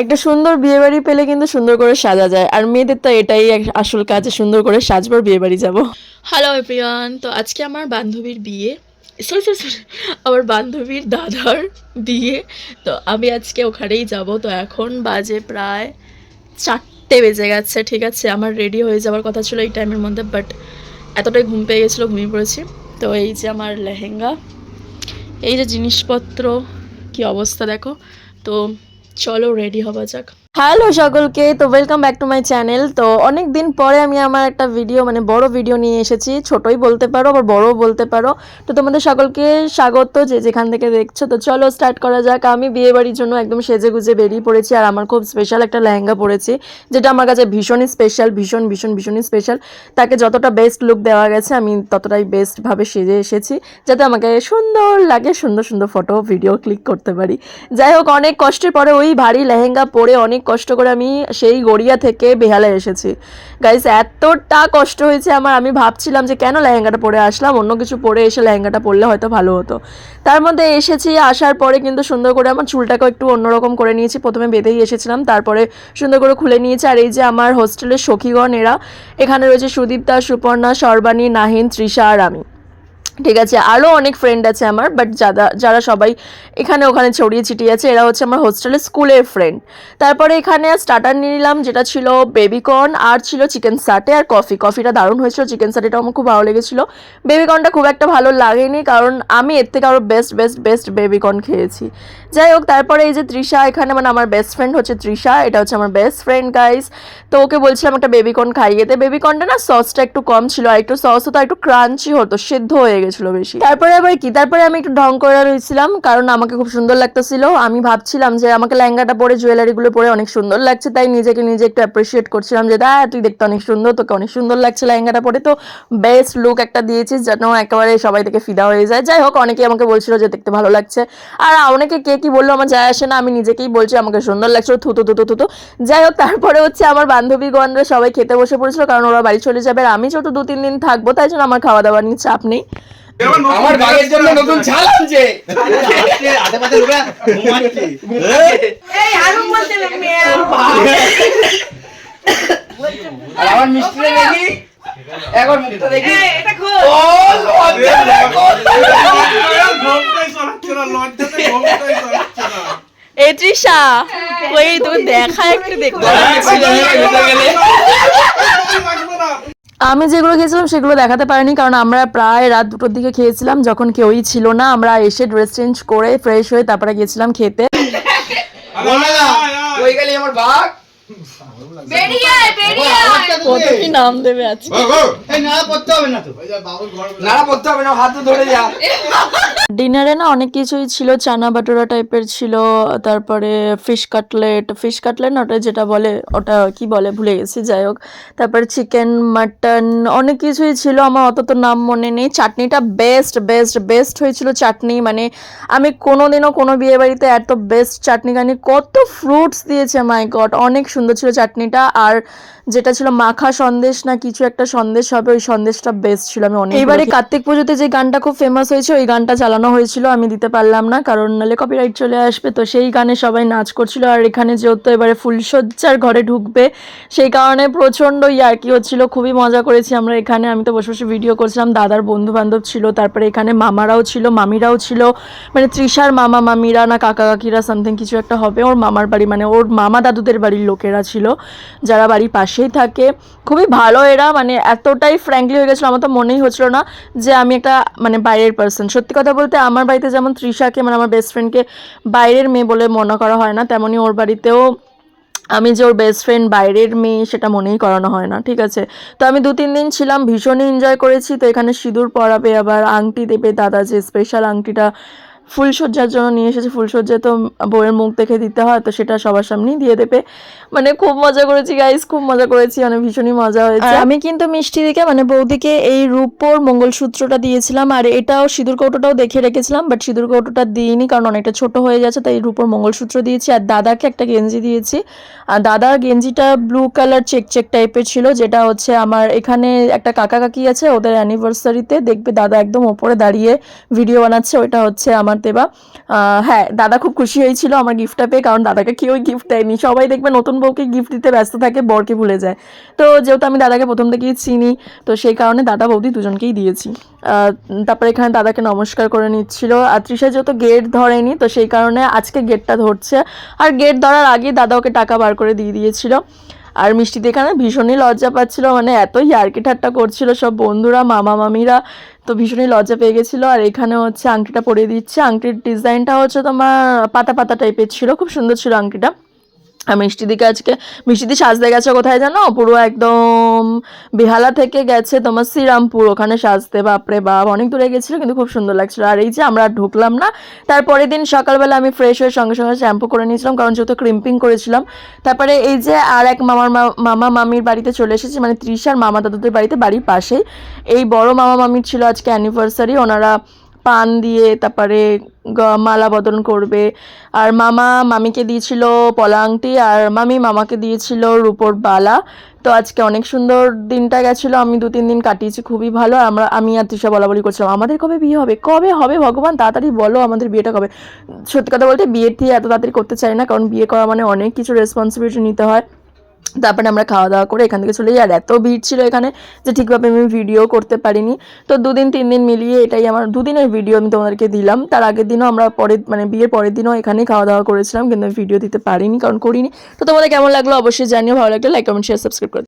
একটা সুন্দর বিয়েবাড়ি পেলে কিন্তু সুন্দর করে সাজা যায়। আর মেয়েদের তো এটাই আসল কাজ সুন্দর করে সাজবার বিয়েবাড়ি যাব। হ্যালো এভরিওয়ান তো আজকে আমার বান্ধবীর বিয়ে। সরি সরি সরি আমার বান্ধবীর দাদার বিয়ে। তো আমি আজকে ওখানেই যাব। তো এখন বাজে প্রায় চারটে বেজে গেছে, ঠিক আছে? আমার রেডি হয়ে যাওয়ার কথা ছিল এই টাইমের মধ্যে বাট এতটাই ঘুম পেয়ে গেছিল, ঘুমিয়ে পড়েছি। তো এই যে আমার লেহেঙ্গা, এই যে জিনিসপত্র, কি অবস্থা দেখো? তো চলো রেডি হওয়া যাক। হ্যালো সকলকে, তো welcome back to my channel তো অনেক দিন পরে আমি আমার একটা ভিডিও মানে বড় ভিডিও নিয়ে এসেছি। ছোটই বলতে পারো, আবার বড়ও বলতে পারো। তো তোমাদের সকলকে স্বাগত যে যেখান থেকে দেখছ। তো চলো স্টার্ট করা যাক। আমি বিয়ে বাড়ির জন্য একদম সেজে গুজে বেরিয়ে পড়েছি, আর আমার খুব স্পেশাল একটা লেহেঙ্গা পরেছি, যেটা আমার কাছে ভীষণই স্পেশাল ভীষণ ভীষণ, ভীষণই স্পেশাল তাকে যতটা বেস্ট লুক দেওয়া গেছে, আমি ততটাই বেস্টভাবে সেজে এসেছি, যাতে আমাকে সুন্দর লাগে, সুন্দর সুন্দর ফটো ভিডিও ক্লিক করতে পারি। যাই হোক, অনেক কষ্টের পরে ওই ভারী লেহেঙ্গা পরে অনেক কষ্ট করে আমি সেই গড়িয়া থেকে বেহালে এসেছি। গাইস এতটা কষ্ট হয়েছে আমার, আমি ভাবছিলাম যে কেন লেহেঙ্গাটা পরে আসলাম, অন্য কিছু পরে এসে লেহেঙ্গাটা পরলে হয়তো ভালো হতো। তার মধ্যে এসেছি, আসার পরে কিন্তু সুন্দর করে আমার চুলটাকেও একটু অন্যরকম করে নিয়েছি, প্রথমে বেঁধেই এসেছিলাম, তারপরে সুন্দর করে খুলে নিয়েছি, আর এই যে আমার হোস্টেলের সখীগণ এরা, এখানে রয়েছে সুদীপ্তা, সুপর্ণা, সর্বাণী, নাহিন, তৃষা আর আমি। ঠিক আছে আরও অনেক ফ্রেন্ড আছে আমার বাট যারা যারা সবাই এখানে ওখানে ছড়িয়ে ছিটিয়ে আছে, এরা হচ্ছে আমার হোস্টেলের স্কুলের ফ্রেন্ড তারপরে এখানে স্টার্টার নিলাম, যেটা ছিল বেবিকর্ন আর ছিল চিকেন সাটে আর কফি কফিটা দারুণ হয়েছিল চিকেন সাটেটা আমার খুব ভালো লেগেছিলো। বেবিকর্নটা খুব একটা ভালো লাগেনি, কারণ আমি এর থেকে আরও বেস্ট বেস্ট বেস্ট বেবিকর্ন খেয়েছি। যাই হোক, তারপরে এই যে তৃষা, এখানে মানে আমার বেস্ট ফ্রেন্ড হচ্ছে তৃষা, এটা হচ্ছে আমার বেস্ট ফ্রেন্ড গাইস তো ওকে বলছিলাম একটা বেবিকর্ন খাইয়ে দে। বেবিকর্নটা না সসটা একটু কম ছিল, আর একটু সস আর একটু ক্রাঞ্চি হতো, সেদ্ধ হয়ে গেছিল বেশি। তারপরে আবার কি? তারপরে আমি একটু ঢং করে রয়েছিলাম, কারণ আমাকে খুব সুন্দর লাগতেছিল। আমি ভাবছিলাম যে আমাকে লেহেঙ্গাটা পরে, জুয়েলারিগুলো পরে অনেক সুন্দর লাগছে, তাই নিজেকে নিজে একটু অ্যাপ্রিসিয়েট করছিলাম যে, দা, তুই দেখতে অনেক সুন্দর, তোকে অনেক সুন্দর লাগছে লেহেঙ্গাটা পরে। তো বেস্ট লুক একটা দিয়েছিস যেন একেবারে সবাই থেকে ফিদা হয়ে যায়। যাই হোক, অনেকেই আমাকে বলছিল যে, দেখতে ভালো লাগছে। আর অনেকে কে কি বলল আমার যায় আসে না, আমি নিজেকেই বলছি, আমাকে সুন্দর লাগছে। থুতু থুতু থুতু। যাই হোক, তারপরে হচ্ছে আমার বান্ধবীগণরা সবাই খেতে বসে পড়েছিল, কারণ ওরা বাড়ি চলে যাবে আর আমি যেহেতু দু, তিন দিন থাকব, তাই জন্য আমার খাওয়া দাওয়া নিয়ে চাপ নেই। আমার ভাগের জন্য নতুন আনছে। আধে পাতে লোকা ঘুমাচ্ছে। এই আরুম বলতে আর আমার মিষ্টি দেখি। এখন মুখটা দেখি। এটা খোল। ও লজ্জা দেখো এ তৃষা ওই তুমি দেখা একটু দেখতে। আমি যেগুলো খেয়েছিলাম সেগুলো দেখাতে পারিনি কারণ আমরা প্রায় রাত দুটোর দিকে খেয়েছিলাম যখন কেউই ছিল না আমরা এসে ড্রেস চেঞ্জ করে ফ্রেশ হয়ে তারপরে গেছিলাম খেতে। আমার ভাগ বেরিয়ে আয় বেরিয়ে আয়। কত কি নাম দেবে আজকে? এই না পড়তে হবে না তো। নাড়া পড়তে হবে না হাতে ধরে যা। ডিনারে না অনেক কিছুই ছিল চানা বাটোরা টাইপের ছিল তারপরে ফিশ কাটলেট। ফিশ কাটলেট না ওটা যেটা বলে ওটা কি বলে ভুলে গেছি যাই হোক। তারপরে চিকেন মাটন অনেক কিছুই ছিল আমার অত তো নাম মনে নেই। চাটনিটা বেস্ট বেস্ট বেস্ট হয়েছিল চাটনি মানে আমি কোনোদিনও কোনো বিয়ে বাড়িতে এত বেস্ট চাটনি খাইনি। কত ফ্রুটস দিয়েছে মাই গড অনেক সুন্দর ছিল চাটনিটা। আর যেটা ছিল মাখা সন্দেশ না কিছু একটা সন্দেশ হবে ওই সন্দেশটা বেস্ট ছিল আমি অনেক এবারে কার্তিক পুজোতে যে গানটা খুব ফেমাস হয়েছে ওই গানটা চালানো হয়েছিল আমি দিতে পারলাম না কারণ নাহলে কপিরাইট চলে আসবে তো সেই গানে সবাই নাচ করছিল আর এখানে যেহেতু এবারে ফুলসজ্জার ঘরে ঢুকবে সেই কারণে প্রচণ্ড ইয়ার্কি হচ্ছিল খুবই মজা করেছি আমরা এখানে আমি তো বসে বসে ভিডিও করছিলাম দাদার বন্ধু বান্ধব ছিল তারপরে এখানে মামারাও ছিল মামিরাও ছিল মানে তৃষার মামা মামিরা না কাকা কাকিরা সামথিং কিছু একটা হবে ওর মামার বাড়ি মানে ওর মামা দাদুদের বাড়ির লোকেরা ছিল যারা বাড়ির পাশেই থাকে। খুবই ভালো এরা মানে এতটাই ফ্র্যাঙ্কলি হয়ে গেছিল, আমার তো মনেই হচ্ছিল না যে আমি একটা মানে বাইরের পার্সন সত্যি কথা বলতে আমার বাড়িতে যেমন তৃষাকে মানে আমার বেস্ট ফ্রেন্ডকে বাইরের মেয়ে বলে মনে করা হয় না তেমনই ওর বাড়িতেও আমি যে ওর বেস্ট ফ্রেন্ড বাইরের মেয়ে সেটা মনেই করানো হয় না, ঠিক আছে? তো আমি দু তিন দিন ছিলাম, ভীষণই এনজয় করেছি। তো এখানে সিঁদুর পরাবে আবার, আংটি দেবে দাদা যে স্পেশাল আংটিটা ফুলসজ্জার জন্য নিয়ে এসেছে। ফুলসজ্জা তো বউয়ের মুখ দেখে দিতে হয়, তো সেটা সবার সামনেই দিয়ে দেবে। মানে খুব মজা করেছি গাইস খুব মজা করেছি মানে ভীষণই মজা হয়েছে। আমি কিন্তু মিষ্টি দিকে মানে বৌদিকে এই রূপোর মঙ্গলসূত্রটা দিয়েছিলাম, আর এটাও সিঁদুর কৌটোটাও দেখে রেখেছিলাম বাট সিঁদুর কৌটোটা দিইনি, কারণ অনেকটা ছোট হয়ে গেছে, তাই রূপোর মঙ্গলসূত্র দিয়েছি। আর দাদাকে একটা গেঞ্জি দিয়েছি। আর দাদার গেঞ্জিটা ব্লু কালার চেক চেক টাইপের ছিল, যেটা হচ্ছে আমার এখানে একটা কাকা কাকি আছে, ওদের অ্যানিভার্সারিতে দেখবে দাদা একদম ওপরে দাঁড়িয়ে ভিডিও বানাচ্ছে, ওইটা হচ্ছে আমার আমার দেবা। হ্যাঁ দাদা খুব খুশি হয়েছিল আমার গিফটটা পেয়ে, কারণ দাদাকে কেউই গিফট দেয়নি। সবাই দেখবে নতুন বউকে গিফট দিতে ব্যস্ত থাকে, বরকে ভুলে যায়। তো যেহেতু আমি দাদাকে প্রথম থেকেই চিনি, তো সেই কারণে দাদা বৌদি দুজনকেই দিয়েছি। তারপরে এখানে দাদাকে নমস্কার করে নিচ্ছিল। আর তৃষা যেহেতু গেট ধরেনি, তো সেই কারণে আজকে গেটটা ধরছে। আর গেট ধরার আগে দাদা ওকে টাকা বার করে দিয়ে দিয়েছিল। আর মিষ্টি এখানে ভীষণই লজ্জা পাচ্ছিল মানে এতই ইয়ার্কি ঠাট্টা করছিল সব বন্ধুরা, মামা মামিরা, তো ভীষণই লজ্জা পেয়ে গেছিল। আর এখানে হচ্ছে আংটিটা পরিয়ে দিচ্ছে, আংটির ডিজাইনটা হচ্ছে তোমার পাতা পাতা টাইপের ছিল, খুব সুন্দর ছিল আংটিটা। আর মিষ্টি দিকে আজকে মিষ্টিদি সাজতে গেছে কোথায় জানো? পুরো একদম বেহালা থেকে গেছে তোমার শ্রীরামপুর। ওখানে সাজতে, বাপরে বাপ, অনেক দূরে গেছিল কিন্তু খুব সুন্দর লাগছিল। আর এই যে আমরা ঢুকলাম না, তারপরের দিন সকালবেলা আমি ফ্রেশ হয়ে সঙ্গে সঙ্গে শ্যাম্পু করে নিয়েছিলাম, কারণ যেহেতু ক্রিম্পিং করেছিলাম। তারপরে এই যে আর এক মামার মামা মামির বাড়িতে চলে এসেছি মানে ত্রিশার মামা দাদুদের বাড়িতে, বাড়ির পাশেই। এই বড় মামা মামির ছিল আজকে অ্যানিভার্সারি ওনারা পান দিয়ে তারপরে মালা বদন করবে। আর মামা মামিকে দিয়েছিল পলা আংটি আর মামি মামাকে দিয়েছিল রূপোর বালা। তো আজকে অনেক সুন্দর দিনটা গেছিল। আমি দু, তিন দিন কাটিয়েছি, খুবই ভালো। আমরা, আমি আর তৃষা বলা বলি করছিলাম, আমাদের কবে বিয়ে হবে? কবে হবে ভগবান? তাড়াতাড়ি বলো আমাদের বিয়েটা কবে? সত্যি কথা বলতে বিয়ের থেকে এত তাড়াতাড়ি করতে চাই না, কারণ বিয়ে করা মানে অনেক কিছু রেসপন্সিবিলিটি নিতে হয়। তারপরে আমরা খাওয়া দাওয়া করে এখান থেকে চলে যাই। আর এত ভিড় ছিল এখানে যে ঠিকভাবে আমি ভিডিও করতে পারিনি। তো দুদিন তিন দিন মিলিয়ে এটাই আমার দুদিনের ভিডিও আমি তোমাদেরকে দিলাম। তার আগের দিনও আমরা পরের মানে বিয়ের পরের দিনও এখানেই খাওয়া দাওয়া করেছিলাম, কিন্তু আমি ভিডিও দিতে পারিনি, কারণ করিনি। তো তোমাদের কেমন লাগল অবশ্যই জানিও, ভালো লাগলে লাইক কমেন্ট শেয়ার সাবস্ক্রাইব করে।